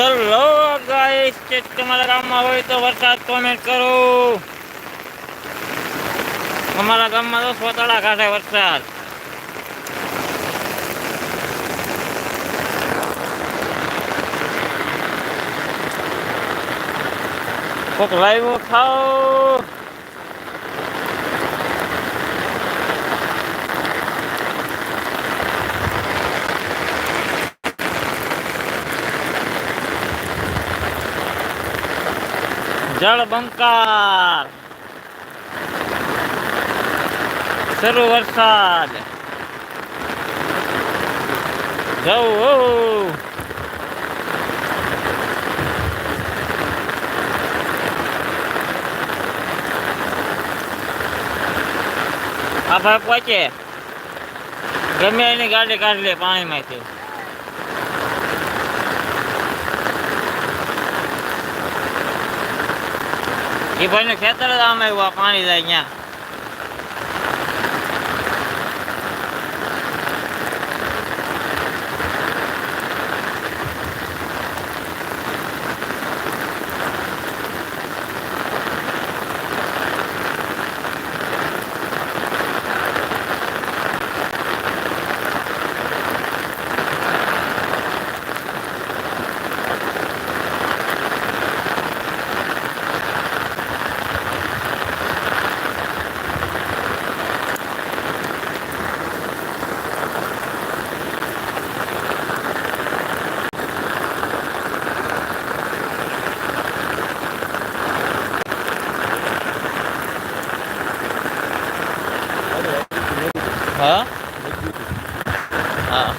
ચલો ગાઈસ કે તમારા ગામમાં હોય તો વરસાદ કોમેન્ટ કરો. અમારા ગામમાં તો સોતાળા કાઢે વરસાદ. કોક લાવ્યો ખાઓ. જળ બંકાર. શરૂ વરસાદ. જવું આ ભાઈ પહોંચે. ગમે એની ગાડી કાઢી લે પાણીમાંથી. એ ભાઈને ખેતર જ આમ આવ્યું આ પાણી જાય ત્યાં. હા? હા.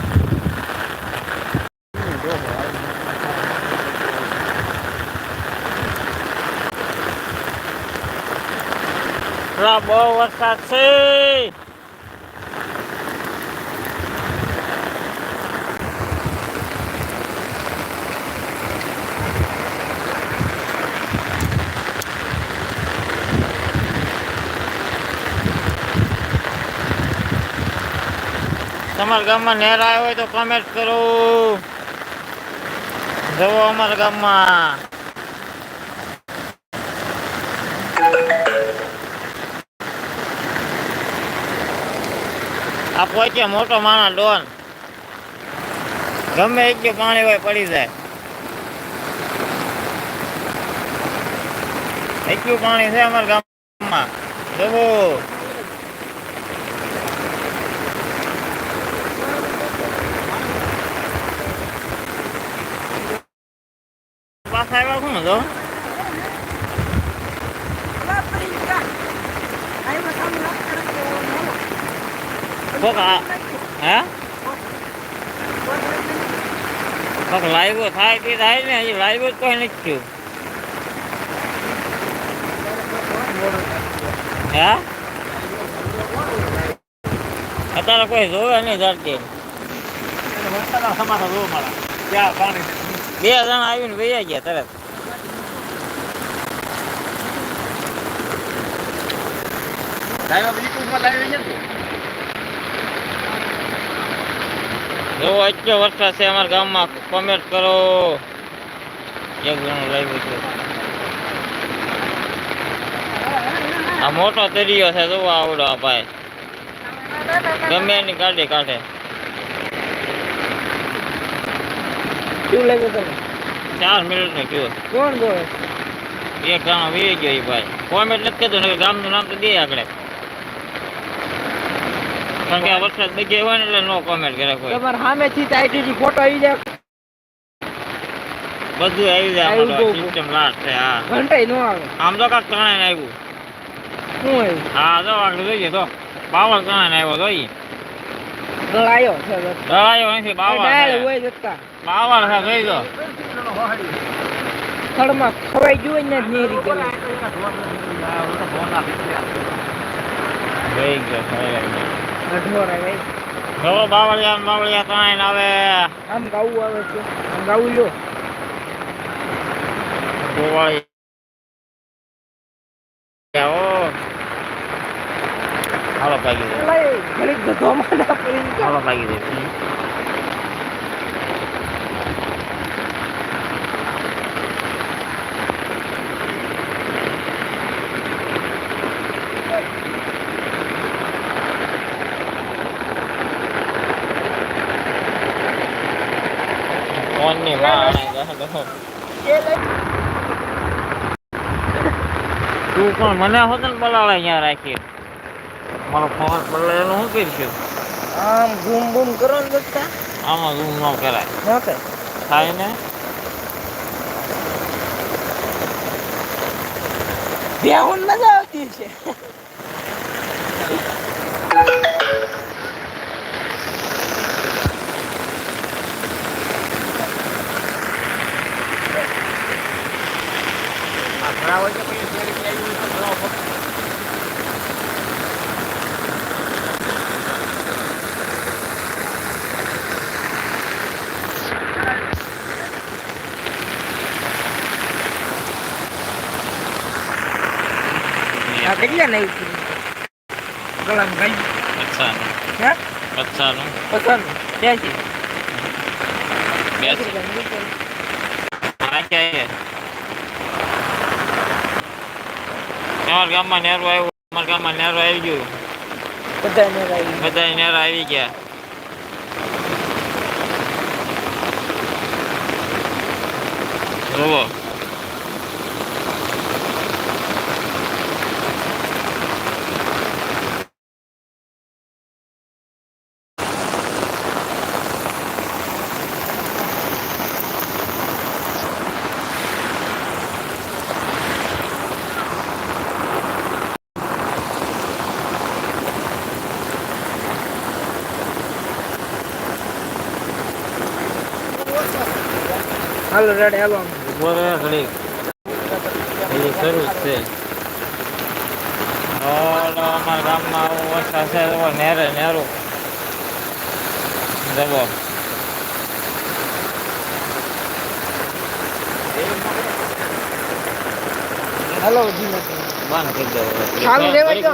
બહુ વરસાદ છે. તમારા ગામમાં નહેર આવ્યો હોય તો કમેન્ટ કરો. જવો અમારા ગામમાં. આ પહોંચે મોટો માણસ ડોન. ગમે એટલું પાણી હોય પડી જાય. એટલું પાણી છે અમારા ગામમાં? જવો પાછા આવ્યા કોણ તો કોક હે? કોક લાવ્યો થાય તે થાય ને હજી લાવ્યો જ કોઈ નથી થયું. હે? અત્યારે કોઈ જોવે નહીં ધરતી બે જણા આવીને વૈયા ગયા તરત. એવો એટલો વરસાદ છે અમારા ગામમાં કોમેન્ટ કરો. એક જણું લાવ્યું છે. આ મોટો દરિયો છે જોવો આવડો આ ભાઈ. ગમે એની ગાડી કાઢે. શું લાગ્યું તમે ચાર મિનિટનું કયો કોણ બોલે? એક ગામ વી ગયો એ ભાઈ. કોમેન્ટ નથી કહેતો ને ગામનું નામ તો દે આગળ. કારણ કે આ વરસાદ બગી હોય ને એટલે નો કોમેન્ટ કરે કોઈ. તમારે સામેથી આઈટી આઈટીજી ફોટો આવી જાય. બધું આવી જાય સિસ્ટમ લાસ્ટ છે હા. ઘંટાઈ નો આવે. આમ તો કાક ત્રણે આવ્યું શું આવ્યું હા તો આગળ જોઈએ તો. બાવળ ત્રણે આવ્યો જોઈએ ગળાયો છે બસ. નથી બાવળ હોય જતા બાવળ છે જોઈ દો થડમાં ખવાઈ ગયું ને નેરી કરી. જોઈ ગયો જોઈ ગયો. અઢોર આવે બાવળિયા બાવળિયા ત્રણે આવે. આમ ગાવું આવે છે. આમ ગાવું લો. ગોવાળી apa pagi deh balik ke pagi deh kau ini là này đó đúng mana hotel bola lainnya rakit. મારો ફોન બદલાયેલો શું કરીશું? આમ ઝૂમ બૂમ કરો ને બધા. આમાં ઝૂમ ન કરાય. ન થાય. થાય ને? બેહુન મજા આવતી છે. આ કેટલા નહીં ગળામાં ગાઈ અચ્છા હે? અચ્છા નું પસંદ બેસી બેસ નાખ્યા અમારા ગામમાં નેરો આવ્યો? અમારા ગામમાં નેરો આવી ગયો. બધાને ગાઈ બધા નેરો આવી ગયા. જુઓ. હાલો રેડ હાલો. આમ. ઘણી રહે ઘડીક એ શરૂ છે. ઓલો અમારા ગામમાં આવો વરસાદ છે તો નેરે નેરો. જવો. હાલો જી. બંધ કરી દેવો ચાલુ રહેવા દો,